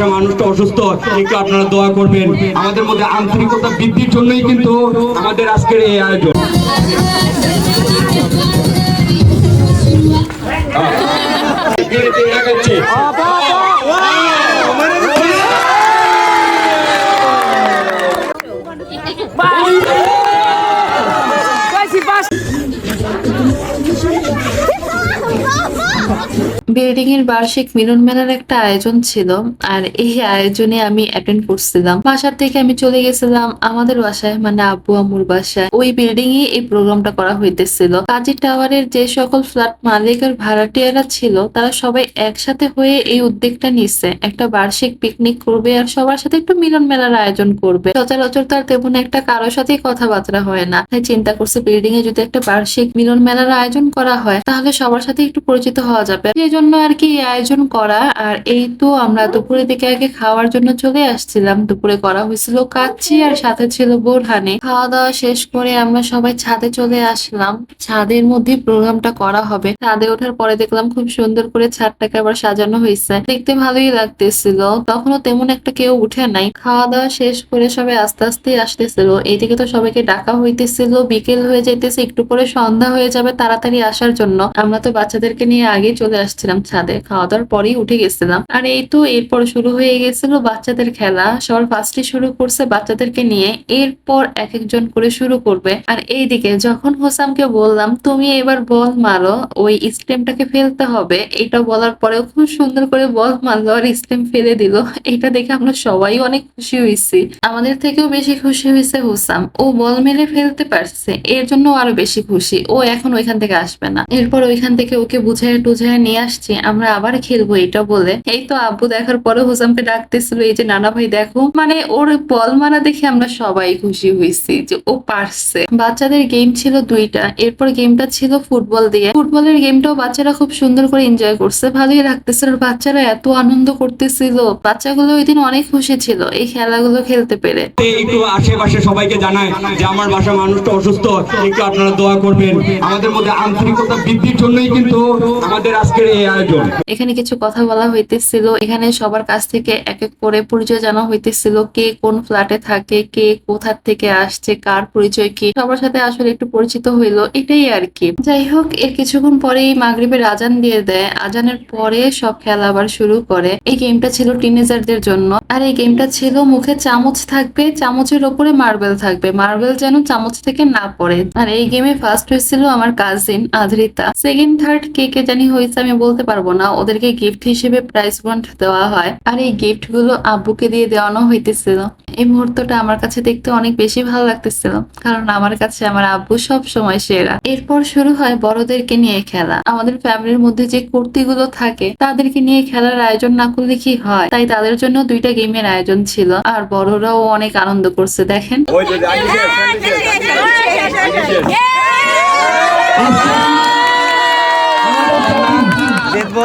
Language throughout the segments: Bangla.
বাসার মানুষটা অসুস্থ, একটু আপনারা দোয়া করবেন আমাদের মধ্যে আন্তরিকতা বৃদ্ধির জন্যই কিন্তু আমাদের আজকের এই আয়োজন। বিল্ডিং এর বার্ষিক মিলন মেলার একটা আয়োজন ছিল, আর এই আয়োজনে আমি অ্যাটেন্ড করছিলাম। বাসার থেকে আমি চলে গেছিলাম আমাদের বাসায় মানে আব্বু আম্মুর বাসায়। ওই বিল্ডিং এ এই প্রোগ্রামটা করা হইতেছিল। কাজী টাওয়ারের যে সকল ফ্ল্যাট মালিক আর ভাড়াটিয়ারা ছিল, তারা সবাই একসাথে হয়ে এই উদ্যোগটা নিচ্ছে একটা বার্ষিক পিকনিক করবে আর সবার সাথে একটু মিলন মেলার আয়োজন করবে। সচরাচর তার তেমন একটা কারোর সাথেই কথাবার্তা হয় না। তাই চিন্তা করছে বিল্ডিং এ যদি একটা বার্ষিক মিলন মেলার আয়োজন করা হয়, তাহলে সবার সাথে একটু পরিচিত হওয়া যাবে। জন্য আর কি আয়োজন করা। আর এই তো আমরা দুপুরের দিকে আগে খাওয়ার জন্য চলে আসছিলাম। দুপুরে করা হয়েছিল কাচ্চি আর সাথে ছিল বোরহানি। খাওয়া দাওয়া শেষ করে আমরা সবাই ছাদে চলে আসলাম। ছাদের মধ্যে প্রোগ্রামটা করা হবে। ছাদে ওঠার পরে দেখলাম খুব সুন্দর করে ছাদটাকে আবার সাজানো হয়েছে। দেখতে ভালোই লাগতেছিল। তখনও তেমন একটা কেউ উঠে নাই। খাওয়া দাওয়া শেষ করে সবাই আস্তে আস্তে আসতেছিল। এইদিকে তো সবাইকে ডাকা হইতেছিল। বিকেল হয়ে যাইতেছে। একটু পরে সন্ধ্যা হয়ে যাবে তাড়াতাড়ি আসার জন্য। আমরা তো বাচ্চাদেরকে নিয়ে আগেই চলে আসছিলাম। ছাদে খাওয়া দাওয়ার পরেই উঠে গেছিলাম। আর এই তো এরপর শুরু হয়ে গেছিল বাচ্চাদের খেলা। সবার ফার্স্টে শুরু করছে বাচ্চাদেরকে নিয়ে, এরপর এক একজন করে শুরু করবে। আর এইদিকে যখন হোসামকে বললাম, তুমি এবার বল মারো, ওই স্টেমটাকে ফেলতে হবে। এটা বলার পরেও খুব সুন্দর করে বল মারলো আর স্টেম ফেলে দিল। এটা দেখে আমরা সবাই অনেক খুশি হয়েছি। আমাদের থেকেও বেশি খুশি হয়েছে হোসাম। ও বল মেরে ফেলতে পারছে, এর জন্য আরও বেশি খুশি। ও এখন ওইখান থেকে আসবে না। এরপর ওইখান থেকে ওকে বুঝায় টুঝায় নিয়ে আসছি, আমরা আবার খেলব এটা বলে। এই তো আব্বু দেখার পরে হোসামকে ডাকতেছিল, এই যে নানা ভাই দেখো। মানে ওর বল মারা দেখে আমরা সবাই খুশি হয়েছি যে ও পারছে। বাচ্চাদের গেম ছিল দুইটা, এরপর গেমটা ছিল ফুটবল দিয়ে। ফুটবলের গেমটাও বাচ্চারা খুব সুন্দর করে এনজয় করছে, ভালোই লাগতেছে আর বাচ্চারা এত আনন্দ করতেছিল। বাচ্চাগুলো ওই দিন অনেক খুশি ছিল, এই খেলাগুলো খেলতে পেরে। একটু আশেপাশে সবাইকে জানায় যে আমার বাসার মানুষটা অসুস্থ, একটু আপনারা দোয়া করবেন। আমাদের মধ্যে আন্তরিকতা বৃদ্ধির জন্যই কিন্তু আমাদের আজকের এই আয়োজন। এখানে কিছু কথা বলা হইতেছিল। এখানে সবার কাছ থেকে এক এক করে পরিচয় জানা হইতেছিল। কে কোন ফ্ল্যাটে থাকে, কে কোথা থেকে আসছে, কার পরিচয় কি, সবার সাথে আসলে একটু পরিচিত হইল। এটাই আর কি। যাই হোক, এর কিছুক্ষণ পরেই মাগরিবের আজান দিয়ে দেয়। আজানের পরে সব খেলা আবার শুরু করে। এই গেমটা ছিল টিনেজারদের জন্য। আর এই গেমটা ছিল মুখে চামচ থাকবে, চামচের ওপরে মার্বেল থাকবে। মার্বেল যেন চামচ থেকে না পড়ে। আর এই গেমে ফার্স্ট হয়েছিল আমার কাজিন আদ্রিতা। সেকেন্ড থার্ড কে কে জানি হয়েছে, আমি বলতে পারব না। ওদেরকে গিফট হিসেবে প্রাইস বন্ড দেওয়া হয়। আর এই গিফটগুলো আব্বুকে দিয়ে দেওয়ানো হইতেছিল। এই মুহূর্তটা আমার কাছে দেখতে অনেক বেশি ভালো লাগতেছিল। কারণ আমার কাছে আমার আব্বু সব সময় সেরা। এরপর শুরু হয় বড়দেরকে নিয়ে খেলা। আমাদের ফ্যামিলির মধ্যে যে কুর্তিগুলো থাকে তাদেরকে নিয়ে খেলার আয়োজন না করলে কি হয়? তাই তাদের জন্য দুইটা গেমের আয়োজন ছিল। আর বড়রাও অনেক আনন্দ করছে দেখেন। দেখব?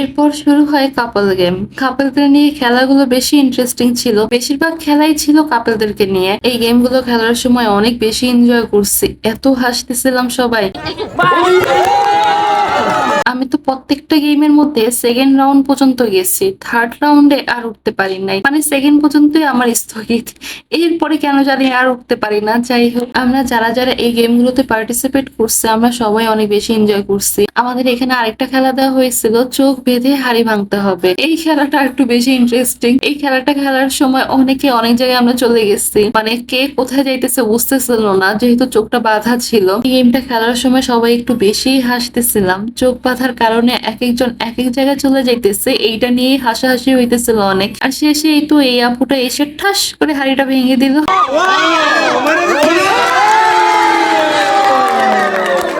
এরপর শুরু হয় কাপল গেম কাপলদের নিয়ে খেলাগুলো বেশি ইন্টারেস্টিং ছিল। বেশিরভাগ খেলাই ছিল কাপলদেরকে নিয়ে। এই গেমগুলো খেলার সময় অনেক বেশি এনজয় করছি। এত হাসতেছিলাম সবাই। আমি তো প্রত্যেকটা গেমের মধ্যে সেকেন্ড রাউন্ড পর্যন্ত গেছি। থার্ড রাউন্ডে আর উঠতে পারি নাই। মানে সেকেন্ড পর্যন্তই আমার স্থগিত। এরপরে কেন জানি আর উঠতে পারি না। যাই হোক, আমরা যারা যারা এই গেমগুলোতে পার্টিসিপেট করছে, আমরা সবাই অনেক বেশি এনজয় করছি। আমাদের এখানে আরেকটা খেলা দেওয়া হয়েছিল চোখ বেঁধে হাড়ি ভাঙতে হবে। এই খেলাটা একটু বেশি ইন্টারেস্টিং এই খেলাটা খেলার সময় অনেকে অনেক জায়গায় আমরা চলে গেছি। মানে কে কোথায় যাইতেছে বুঝতেছিল না, যেহেতু চোখটা বাঁধা ছিল। এই গেমটা খেলার সময় সবাই একটু বেশি হাসতেছিলাম। চোখ বাঁধার কারণে এক একজন এক এক জায়গায় চলে যাইতেছে। এইটা নিয়ে হাসাহাসি হইতেছিল অনেক। আর শেষে এই তো এই আপুটা এসে ঠাস করে হাড়িটা ভেঙে দিল।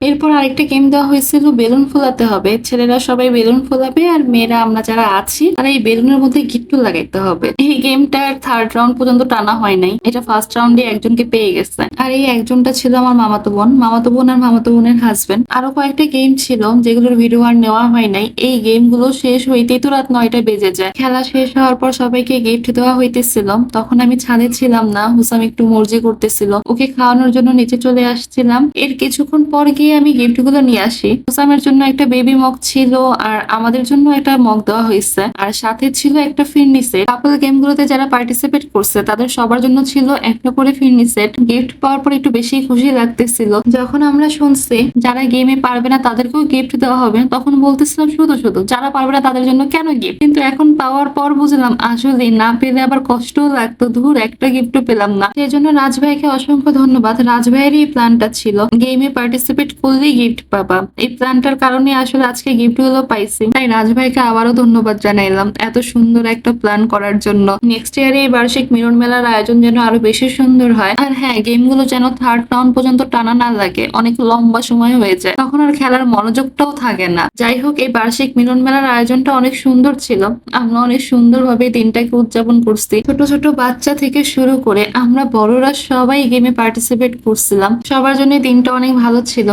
এরপর আরেকটা গেম দেওয়া হয়েছিল, বেলুন ফোলাতে হবে। ছেলেরা সবাই বেলুন ফোলাবে আর মেয়েরা, আমরা যারা আছি, তারা এই বেলুনের মধ্যে গিট্টু লাগাইতে হবে। এই গেমটার থার্ড রাউন্ড পর্যন্ত টানা হয় নাই। এটা ফার্স্ট রাউন্ডে একজনকে পেয়ে গেছে। আর এই একজনটা ছিল আমার মামাতো বোন। মামাতো বোন আর মামাতো বোনের হাজবেন্ড আরও কয়েকটা গেম ছিল যেগুলোর ভিডিও আর নেওয়া হয় নাই। এই গেমগুলো শেষ হইতেই তো রাত নয়টা বেজে যায়। খেলা শেষ হওয়ার পর সবাইকে গিফট দেওয়া হইতেছিল। তখন আমি ছাদে ছিলাম না। হুসাম একটু মর্জি করতেছিল। ওকে খাওয়ানোর জন্য নিচে চলে আসছিলাম। এর কিছুক্ষণ পর গিয়ে আমি গিফট গুলো নিয়ে আসি। হোসামের জন্য একটা বেবি মগ ছিল আর আমাদের জন্য একটা মগ দেওয়া হয়েছে। আর সাথে ছিল একটা ফিরনি সেট কাপল গেম গুলোতে যারা পার্টিসিপেট করছে, তাদের সবার জন্য ছিল একটা করে ফিরনি সেট গিফট পাওয়ার পর একটু বেশি খুশি লাগতেছিল। যখন আমরা শুনছি, যারা গেমে পারবে না, তাদেরকেও গিফট দেওয়া হবে। তখন বলতেছিলাম, শুধু শুধু, যারা পারবে না, তাদের জন্য কেন গিফট কিন্তু এখন পাওয়ার পর বুঝলাম, আসলে না পেলে আবার কষ্টও লাগতো। ধুর, একটা গিফটও পেলাম না। সেই জন্য রাজ ভাইকে অসংখ্য ধন্যবাদ। রাজ ভাইয়ের এই প্ল্যানটা ছিল। গেমে পার্টিসিপেট করলেই গিফট পাবা এই প্ল্যানটার কারণে আসলে আজকে গিফটগুলো পাইছি। তাই রাজ ভাইকে আবারও ধন্যবাদ জানাইলাম এত সুন্দর একটা প্ল্যান করার জন্য। নেক্সট ইয়ারে এই বার্ষিক মিলন মেলার আয়োজন যেন আরও বেশি সুন্দর হয়। আর হ্যাঁ গেমগুলো যেন থার্ড রাউন্ড পর্যন্ত টানা না লাগে, অনেক লম্বা সময় হয়ে যায়। তখন আর খেলার মনোযোগটাও থাকে না। যাই হোক, এই বার্ষিক মিলন মেলার আয়োজনটা অনেক সুন্দর ছিল। আমরা অনেক সুন্দরভাবে দিনটাকে উদযাপন করছি। ছোট ছোট বাচ্চা থেকে শুরু করে আমরা বড়রা সবাই গেমে পার্টিসিপেট করছিলাম। সবার জন্য দিনটা অনেক ভালো ছিল।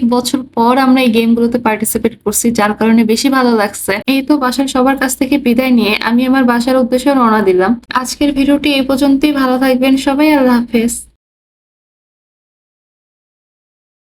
অনেক বছর পর আমরা এই গেমগুলোতে পার্টিসিপেট করছি, যার কারণে বেশি ভালো লাগছে। এই তো বাসার সবার কাছ থেকে বিদায় নিয়ে আমি আমার বাসার উদ্দেশ্যে রওনা দিলাম। আজকের ভিডিওটি এই পর্যন্তই। ভালো থাকবেন সবাই। আল্লাহ হাফেজ।